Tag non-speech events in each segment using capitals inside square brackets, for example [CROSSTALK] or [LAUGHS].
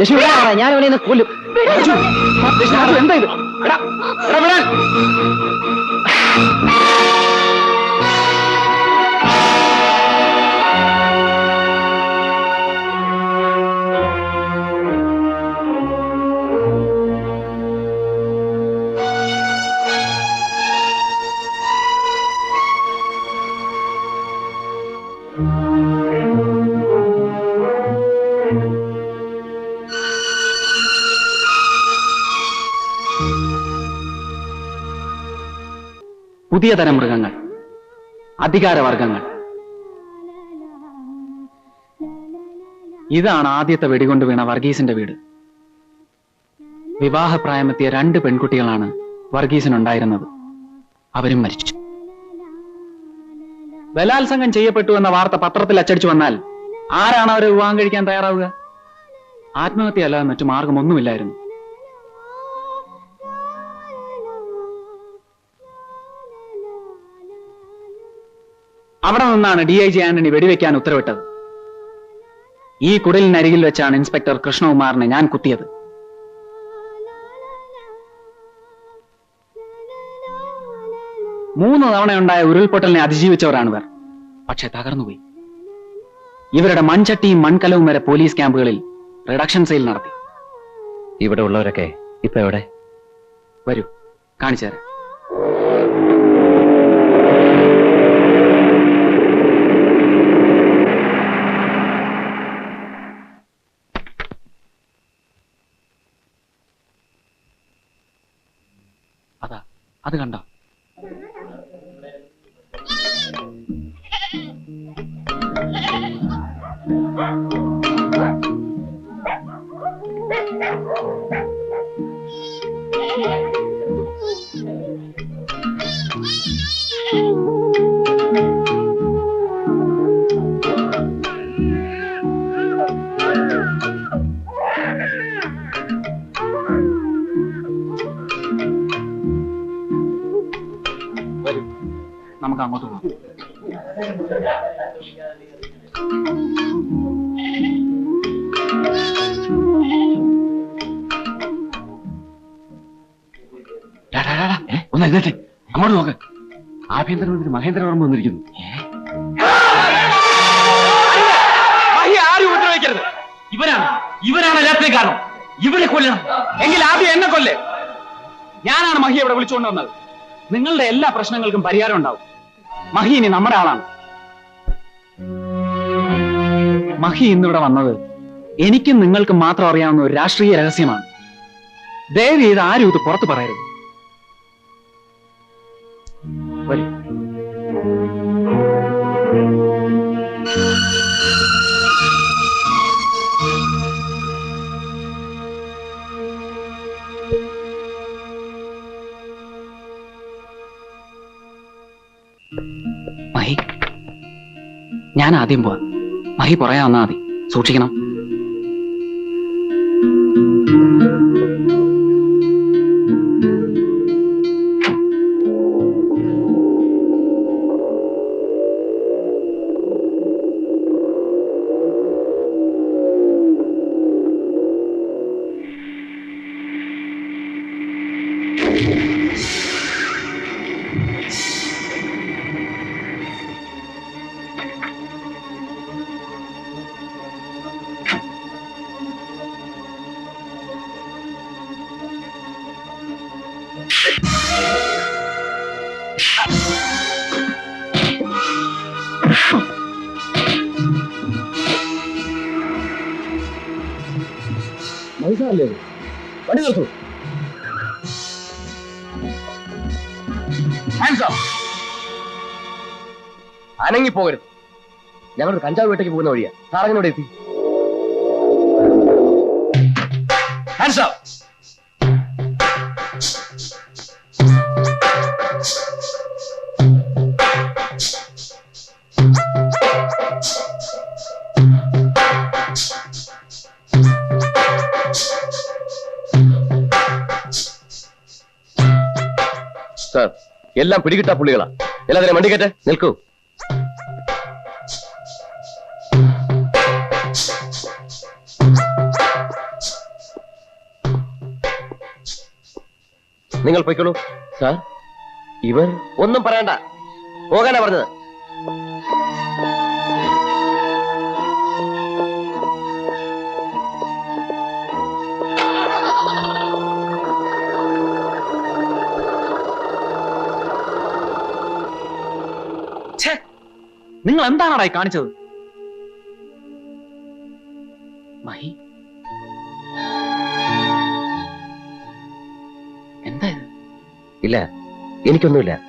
ലക്ഷ്മി ഞാൻ അവനെ ഇന്ന് കൊല്ലും. എന്താ ഇത്? എടാ, എടാ, വിടാൻ. പുതിയ തരം മൃഗങ്ങൾ അധികാരവർഗങ്ങൾ. ഇതാണ് ആദ്യത്തെ വെടികൊണ്ട് വീണ വർഗീസിന്റെ വീട്. വിവാഹപ്രായമെത്തിയ രണ്ട് പെൺകുട്ടികളാണ് വർഗീസിനുണ്ടായിരുന്നത്. അവരും മരിച്ചു. ബലാത്സംഗം ചെയ്യപ്പെട്ടു എന്ന വാർത്ത പത്രത്തിൽ അച്ചടിച്ചു വന്നാൽ ആരാണ് അവരെ വിവാഹം കഴിക്കാൻ തയ്യാറാവുക? ആത്മഹത്യ അല്ലാതെ മറ്റു മാർഗമൊന്നുമില്ലായിരുന്നു അവിടെ നിന്നാണ് ഡി ഐ ജി ആന്റണി വെടിവെക്കാൻ ഉത്തരവിട്ടത്. ഈ കുടലിനരികിൽ വെച്ചാണ് ഇൻസ്പെക്ടർ കൃഷ്ണകുമാറിനെ ഞാൻ കുത്തിയത്. മൂന്ന് തവണയുണ്ടായ ഉരുൾപൊട്ടലിനെ അതിജീവിച്ചവരാണ് ഇവർ. പക്ഷെ തകർന്നുപോയി. ഇവരുടെ മൺചട്ടിയും മൺകലവും വരെ പോലീസ് ക്യാമ്പുകളിൽ റിഡക്ഷൻ സെയിൽ നടത്തി. ഇവിടെ ഉള്ളവരൊക്കെ ഇപ്പൊ എവിടെ? വരൂ കാണിച്ചു തരാം. അതാ കണ്ടോ. ഒന്ന് എഴുന്നേറ്റ്. അങ്ങോട്ട് നോക്ക്. ആഭ്യന്തരമന്ത്രി മഹേന്ദ്രവർമ്മ വന്നിരിക്കുന്നു. ആരും ഉപദ്രവിക്കരുത്. ഇവനാണ് ഇവനാണ് എല്ലാത്തിനും കാരണം. ഇവനെ കൊല്ലണം. എങ്കിൽ ആദ്യം എന്നെ കൊല്ലേ. ഞാനാണ് മഹി ഇവിടെ വിളിച്ചുകൊണ്ട് വന്നത്. നിങ്ങളുടെ എല്ലാ പ്രശ്നങ്ങൾക്കും പരിഹാരം ഉണ്ടാവും. മഹി ഇനി നമ്മുടെ ആളാണ്. മഹി ഇന്നിവിടെ വന്നത് എനിക്കും നിങ്ങൾക്കും മാത്രം അറിയാവുന്ന ഒരു രാഷ്ട്രീയ രഹസ്യമാണ്. ദയവ് ചെയ്ത് ആരും ഇത് പുറത്തു പറയരുത്. വരൂ. മഹി ഞാൻ ആദ്യം പോവാ. മഹി പറയാ വന്നാ മതി. സൂക്ഷിക്കണം. നിർത്തു അനങ്ങി പോകരുത് ഞങ്ങൾ കഞ്ചാവ് വീട്ടേക്ക് പോകുന്ന വഴിയാ. സാറങ്ങനോട് എത്തി? ഹാൻഡ്സ് സാർ എല്ലാം പിടികിട്ടാ പുള്ളികളാ. എല്ലാത്തിനും വണ്ടി കയറ്റേ നിൽക്കൂ. നിങ്ങൾ പൊയ്ക്കോളൂ. സാർ ഇവർ ഒന്നും പറയണ്ട. പോകാനാ പറഞ്ഞത്. നിങ്ങൾ എന്താണടായി കാണിച്ചത്? മഹി. എന്താ ഇല്ല എനിക്കൊന്നുമില്ല.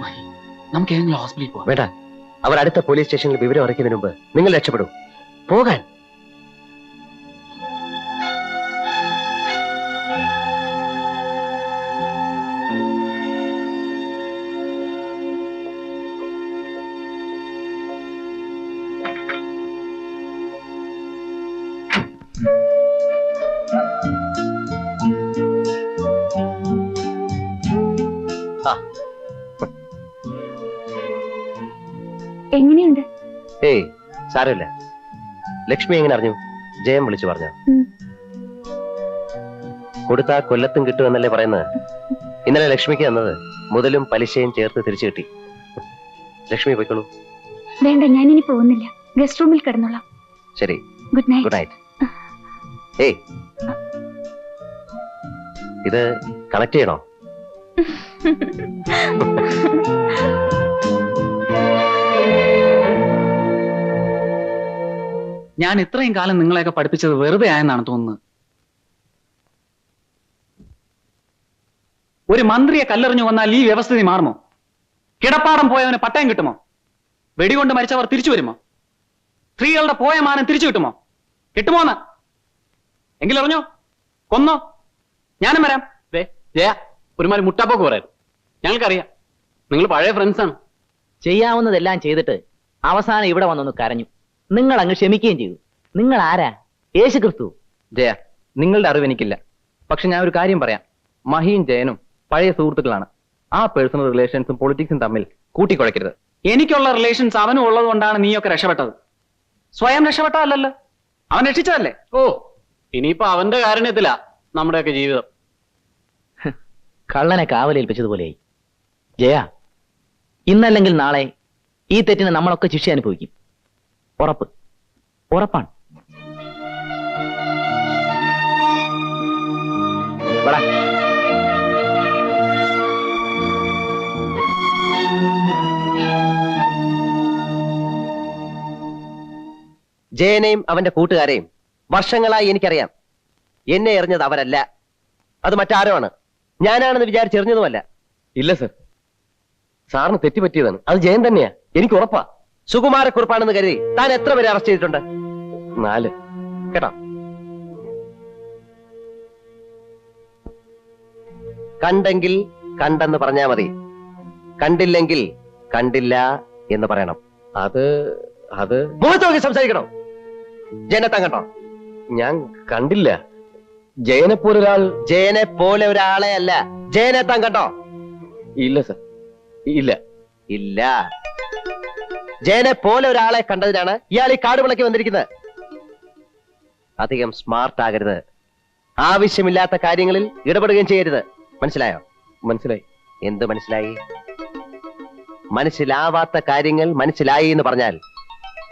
മഹി നമുക്ക് ഏതെങ്കിലും ഹോസ്പിറ്റലിൽ പോവാം. വേണ്ട. അവർ അടുത്ത പോലീസ് സ്റ്റേഷനിൽ വിവരം അറിയിക്കുന്നതിന് മുമ്പ് നിങ്ങൾ രക്ഷപ്പെടും. പോകാൻ. എങ്ങനെയുണ്ട്? ഏയ് സാരമില്ല. ലക്ഷ്മി എങ്ങനെ അറിഞ്ഞു? ജയം വിളിച്ചു പറഞ്ഞു. കൊടുത്താ കൊല്ലത്തും കിട്ടുമെന്നല്ലേ പറയുന്നത്? ഇന്നലെ ലക്ഷ്മിക്ക് തന്നത് മുതലും പലിശയും ചേർത്ത് തിരിച്ചു കിട്ടി. ലക്ഷ്മി പോയിക്കോളൂ. വേണ്ട ഞാൻ ഇനി പോകുന്നില്ല. ഗസ്റ്റ് റൂമിൽ കിടന്നോളാം. ശരി. Good night. Good night. ഏയ് ഇത് കണക്ട് ചെയ്യണോ? [LAUGHS] ഞാൻ ഇത്രയും കാലം നിങ്ങളെയൊക്കെ പഠിപ്പിച്ചത് വെറുതെ ആയെന്നാണ് തോന്നുന്നത്. ഒരു മന്ത്രിയെ കല്ലെറിഞ്ഞു വന്നാൽ ഈ വ്യവസ്ഥിതി മാറുമോ? കിടപ്പാടം പോയവന് പട്ടയം കിട്ടുമോ? വെടികൊണ്ട് മരിച്ചവർ തിരിച്ചു വരുമോ? സ്ത്രീകളുടെ പോയ മാനം തിരിച്ചു കിട്ടുമോ? കിട്ടുമോന്ന് എങ്കിലറിഞ്ഞോ കൊന്നോ? ഞാനും വരാം. ജയ ഒരുമാതിരി മുട്ടാപ്പൊക്കെ പറയാം ഞങ്ങൾക്കറിയാം. നിങ്ങൾ പഴയ ഫ്രണ്ട്സ് ആണ്. ചെയ്യാവുന്നതെല്ലാം ചെയ്തിട്ട് അവസാനം ഇവിടെ വന്നൊന്ന് കരഞ്ഞു. നിങ്ങൾ അങ്ങ് ക്ഷമിക്കുകയും ചെയ്തു. നിങ്ങൾ ആരാ യേശു ക്രിസ്തു ജയ നിങ്ങളുടെ അറിവ് എനിക്കില്ല. പക്ഷെ ഞാൻ ഒരു കാര്യം പറയാം. മഹിയും ജയനും പഴയ സുഹൃത്തുക്കളാണ്. ആ പേഴ്സണൽ റിലേഷൻസും പൊളിറ്റിക്സും തമ്മിൽ കൂട്ടിക്കുഴക്കരുത് എനിക്കുള്ള റിലേഷൻസ് അവനും ഉള്ളത് കൊണ്ടാണ് നീയൊക്കെ രക്ഷപ്പെട്ടത്. സ്വയം രക്ഷപ്പെട്ടതല്ലല്ലോ അവൻ രക്ഷിച്ചതല്ലേ? ഓ ഇനിയിപ്പോ അവന്റെ കാരണത്തിലാ നമ്മുടെയൊക്കെ ജീവിതം. കള്ളനെ കാവലേൽപ്പിച്ചതുപോലെയായി. ജയ ഇന്നല്ലെങ്കിൽ നാളെ ഈ തെറ്റിന് നമ്മളൊക്കെ ശിക്ഷ അനുഭവിക്കും. ഉറപ്പ്. ഉറപ്പാണ്. ജയനെയും അവന്റെ കൂട്ടുകാരെയും വർഷങ്ങളായി എനിക്കറിയാം. എന്നെ എറിഞ്ഞത് അവരല്ല. അത് മറ്റാരോ ആണ് ഞാനാണെന്ന് വിചാരിച്ചെറിഞ്ഞതുമല്ല ഇല്ല സർ. സാറിന് തെറ്റുപറ്റിയതാണ്. അത് ജയൻ തന്നെയാ. എനിക്ക് ഉറപ്പാ. സുകുമാരക്കുറിപ്പാണെന്ന് കരുതി താൻ എത്ര പേരെ അറസ്റ്റ് ചെയ്തിട്ടുണ്ട്? നാല്. കേട്ടോ? കണ്ടെങ്കിൽ കണ്ടെന്ന് പറഞ്ഞാ മതി. കണ്ടില്ലെങ്കിൽ കണ്ടില്ല എന്ന് പറയണം. അത് അത് മുഖത്ത് നോക്കി സംസാരിക്കണോ. ജനത്താൻ കണ്ടോ? ഞാൻ കണ്ടില്ല. ജയനെ പോലെ ഒരാൾ ജയനെ പോലെ ഒരാളെ അല്ല. ജയനെത്താൻ കണ്ടോ? ഇല്ല സർ. ഇല്ല. ഇല്ല. ജയനെ പോലെ ഒരാളെ കണ്ടതിനാണ് ഇയാൾ ഈ കാട് വിളക്കി വന്നിരിക്കുന്നത്. അധികം സ്മാർട്ട് ആകരുത്. ആവശ്യമില്ലാത്ത കാര്യങ്ങളിൽ ഇടപെടുകയും ചെയ്യരുത്. മനസ്സിലായോ? മനസ്സിലായി. എന്ത് മനസ്സിലായി? മനസ്സിലാവാത്ത കാര്യങ്ങൾ മനസ്സിലായി എന്ന് പറഞ്ഞാൽ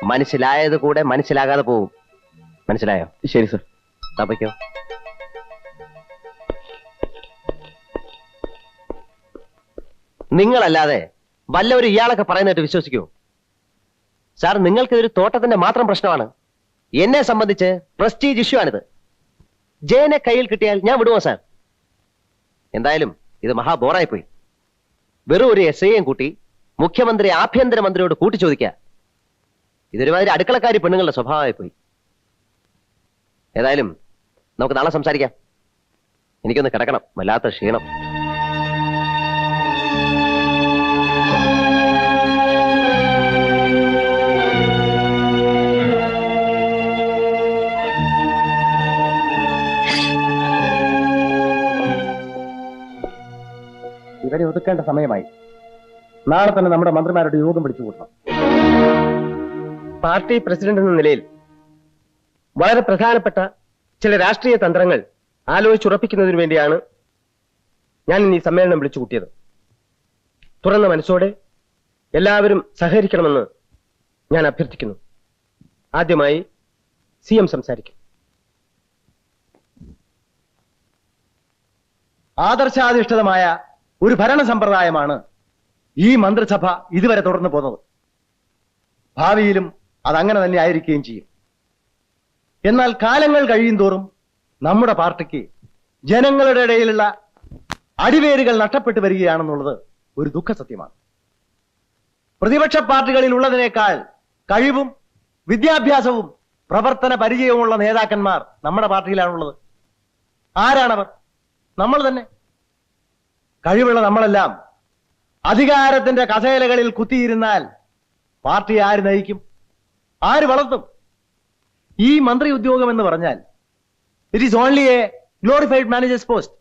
മനസ്സിലായത് കൂടെ മനസ്സിലാകാതെ പോകും മനസ്സിലായോ? ശരി സർ. തപ്പയ്ക്കോ നിങ്ങളല്ലാതെ വല്ലവരും ഇയാളൊക്കെ പറയുന്നതായിട്ട് വിശ്വസിക്കൂ സാർ നിങ്ങൾക്ക് ഇതൊരു തോട്ടത്തിന്റെ മാത്രം പ്രശ്നമാണ്. എന്നെ സംബന്ധിച്ച് പ്രസ്റ്റീജ് ഇഷ്യൂ ആണിത്. ജയനെ കയ്യിൽ കിട്ടിയാൽ ഞാൻ വിടുമോ സാർ? എന്തായാലും ഇത് മഹാബോറായി പോയി വെറും ഒരു എസ് ഐയും കൂട്ടി മുഖ്യമന്ത്രി ആഭ്യന്തരമന്ത്രിയോട് കൂട്ടി ചോദിക്കുക ഇതൊരുമാതിരി അടുക്കളക്കാരി പെണ്ണുങ്ങളുടെ സ്വഭാവമായി പോയി ഏതായാലും നമുക്ക് നാളെ സംസാരിക്കാം. എനിക്കൊന്ന് കിടക്കണം. വല്ലാത്ത ക്ഷീണം. ഇവരെ ഒതുക്കേണ്ട സമയമായി. നാളെ തന്നെ നമ്മുടെ മന്ത്രിമാരുടെ യോഗം വിളിച്ചു കൂട്ടണം. പാർട്ടി പ്രസിഡന്റ് എന്ന നിലയിൽ വളരെ പ്രധാനപ്പെട്ട ചില രാഷ്ട്രീയ തന്ത്രങ്ങൾ ആലോചിച്ചുറപ്പിക്കുന്നതിന് വേണ്ടിയാണ് ഞാൻ ഇന്ന് ഈ സമ്മേളനം വിളിച്ചു കൂട്ടിയത്. തുറന്ന മനസ്സോടെ എല്ലാവരും സഹകരിക്കണമെന്ന് ഞാൻ അഭ്യർത്ഥിക്കുന്നു. ആദ്യമായി സി എം സംസാരിക്കും. ആദർശാധിഷ്ഠിതമായ ഒരു ഭരണ സമ്പ്രദായമാണ് ഈ മന്ത്രിസഭ ഇതുവരെ തുടർന്നു പോകുന്നത്. ഭാവിയിലും അതങ്ങനെ തന്നെ ആയിരിക്കുകയും ചെയ്യും. എന്നാൽ കാലങ്ങൾ കഴിയും തോറും നമ്മുടെ പാർട്ടിക്ക് ജനങ്ങളുടെ ഇടയിലുള്ള അടിവേരുകൾ നഷ്ടപ്പെട്ടു വരികയാണെന്നുള്ളത് ഒരു ദുഃഖസത്യമാണ് പ്രതിപക്ഷ പാർട്ടികളിൽ ഉള്ളതിനേക്കാൾ കഴിവും വിദ്യാഭ്യാസവും പ്രവർത്തന പരിചയവുമുള്ള നേതാക്കന്മാർ നമ്മുടെ പാർട്ടിയിലാണുള്ളത്. ആരാണവർ? നമ്മൾ തന്നെ. കഴിവുള്ള നമ്മളെല്ലാം അധികാരത്തിന്റെ കസേലകളിൽ കുത്തിയിരുന്നാൽ പാർട്ടി ആര് നയിക്കും? ആര് വളർത്തും? ഈ മന്ത്രി ഉദ്യോഗം എന്ന് പറഞ്ഞാൽ it is only a glorified manager's post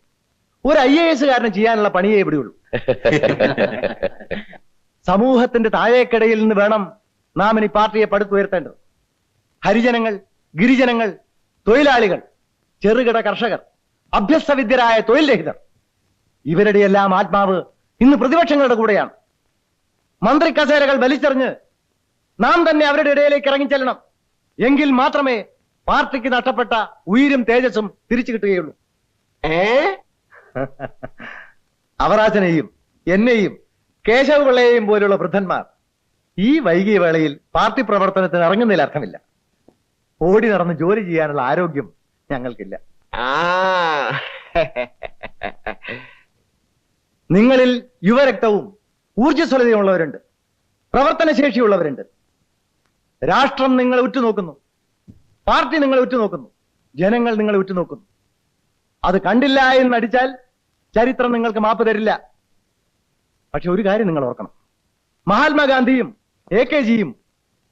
ഒരു ഐ എ എസ് കാരന് ചെയ്യാനുള്ള പണിയേ ഇവിടെയുള്ളൂ. [LAUGHS] സമൂഹത്തിന്റെ താഴേക്കിടയിൽ നിന്ന് വേണം നാം ഇനി പാർട്ടിയെ പടുത്തുയർത്തേണ്ടത്. ഹരിജനങ്ങൾ ഗിരിജനങ്ങൾ തൊഴിലാളികൾ ചെറുകിട കർഷകർ അഭ്യസ്തവിദ്യരായ തൊഴിൽ രഹിതർ. ഇവരുടെ എല്ലാം ആത്മാവ് ഇന്ന് പ്രതിപക്ഷങ്ങളുടെ കൂടെയാണ്. മന്ത്രി കസേരകൾ വലിച്ചെറിഞ്ഞ് നാം തന്നെ അവരുടെ ഇടയിലേക്ക് ഇറങ്ങിച്ചെല്ലണം. എങ്കിൽ മാത്രമേ പാർട്ടിക്ക് നഷ്ടപ്പെട്ട ഉയരും തേജസ്സും തിരിച്ചു കിട്ടുകയുള്ളൂ. ഏ? [LAUGHS] അവറാജനെയും എന്നെയും കേശവ പിള്ളയെയും പോലുള്ള വൃദ്ധന്മാർ ഈ വൈകിയ വേളയിൽ പാർട്ടി പ്രവർത്തനത്തിന് ഇറങ്ങുന്നതിൽ അർത്ഥമില്ല. ഓടി നടന്ന് ജോലി ചെയ്യാനുള്ള ആരോഗ്യം ഞങ്ങൾക്കില്ല. ആ. [LAUGHS] നിങ്ങളിൽ യുവരക്തവും ഊർജസ്വലതയുള്ളവരുണ്ട് പ്രവർത്തനശേഷിയുള്ളവരുണ്ട്. രാഷ്ട്രം നിങ്ങളെ ഉറ്റുനോക്കുന്നു. പാർട്ടി നിങ്ങളെ ഉറ്റുനോക്കുന്നു. ജനങ്ങൾ നിങ്ങളെ ഉറ്റുനോക്കുന്നു. അത് കണ്ടില്ല എന്ന് നടിച്ചാൽ ചരിത്രം നിങ്ങൾക്ക് മാപ്പ് തരില്ല. പക്ഷെ ഒരു കാര്യം നിങ്ങൾ ഓർക്കണം. മഹാത്മാഗാന്ധിയും എ കെ ജിയും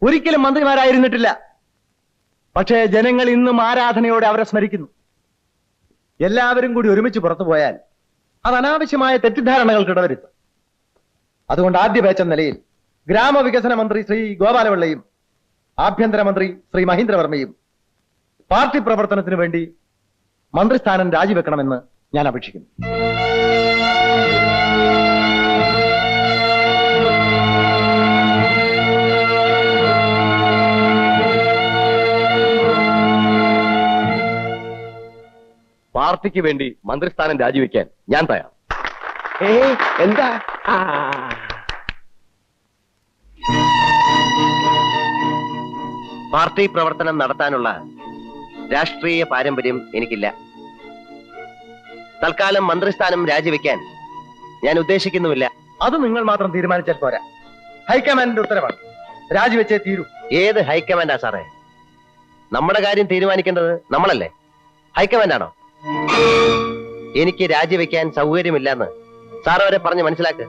ഒരിക്കലും മന്ത്രിമാരായിരുന്നിട്ടില്ല. പക്ഷേ ജനങ്ങൾ ഇന്നും ആരാധനയോടെ അവരെ സ്മരിക്കുന്നു. എല്ലാവരും കൂടി ഒരുമിച്ച് പുറത്തു പോയാൽ അത് അനാവശ്യമായ തെറ്റിദ്ധാരണകൾക്ക് ഇടവരുത്തും. അതുകൊണ്ട് ആദ്യ ബാച്ച് എന്ന നിലയിൽ ഗ്രാമവികസന മന്ത്രി ശ്രീ ഗോപാലപിള്ളയും ആഭ്യന്തരമന്ത്രി ശ്രീ മഹീന്ദ്രവർമ്മയും പാർട്ടി പ്രവർത്തനത്തിന് വേണ്ടി മന്ത്രിസ്ഥാനം രാജിവെക്കണമെന്ന് ഞാൻ അപേക്ഷിക്കുന്നു. പാർട്ടിക്ക് വേണ്ടി മന്ത്രിസ്ഥാനം രാജിവെക്കാൻ ഞാൻ തയ്യാർ. എന്താ. പാർട്ടി പ്രവർത്തനം നടത്താനുള്ള രാഷ്ട്രീയ പാരമ്പര്യം എനിക്കില്ല. തൽക്കാലം മന്ത്രിസ്ഥാനം രാജിവെക്കാൻ ഞാൻ ഉദ്ദേശിക്കുന്നുമില്ല. അത് നിങ്ങൾ മാത്രം തീരുമാനിച്ചാൽ പോരാ. ഹൈക്കമാൻഡിന്റെ ഉത്തരവാണ്. രാജിവെച്ചേ തീരൂ. ഏത് ഹൈക്കമാൻഡാ സാറേ? നമ്മുടെ കാര്യം തീരുമാനിക്കേണ്ടത് നമ്മളല്ലേ? ഹൈക്കമാൻഡാണോ? എനിക്ക് രാജിവെക്കാൻ സൗകര്യമില്ലെന്ന് സാർ അവരെ പറഞ്ഞ് മനസ്സിലാക്ക്.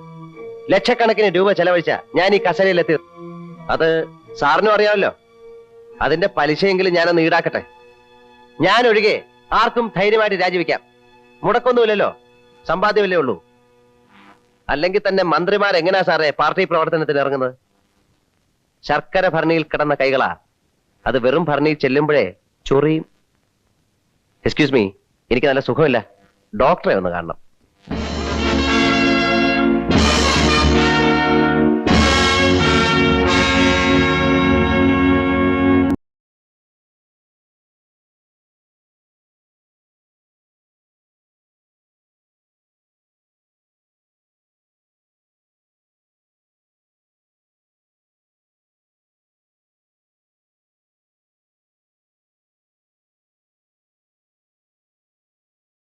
ലക്ഷക്കണക്കിന് രൂപ ചെലവഴിച്ച ഞാൻ ഈ കസരയിലെത്തി. അത് സാറിനും അറിയാമല്ലോ. അതിന്റെ പലിശയെങ്കിലും ഞാനൊന്ന് ഈടാക്കട്ടെ. ഞാൻ ഒഴികെ ആർക്കും ധൈര്യമായിട്ട് രാജിവെക്കാം. മുടക്കൊന്നുമില്ലല്ലോ. സമ്പാദ്യമല്ലേ ഉള്ളൂ. അല്ലെങ്കിൽ തന്നെ മന്ത്രിമാർ എങ്ങനെയാ സാറേ പാർട്ടി പ്രവർത്തനത്തിന് ഇറങ്ങുന്നത്? ശർക്കര ഭരണിയിൽ കിടന്ന കൈകളാ. അത് വെറും ഭരണിയിൽ ചെല്ലുമ്പോഴേ ചൊറിയും. എക്സ്ക്യൂസ് മീ എനിക്ക് നല്ല സുഖമില്ല. ഡോക്ടറെ ഒന്ന് കാണണം.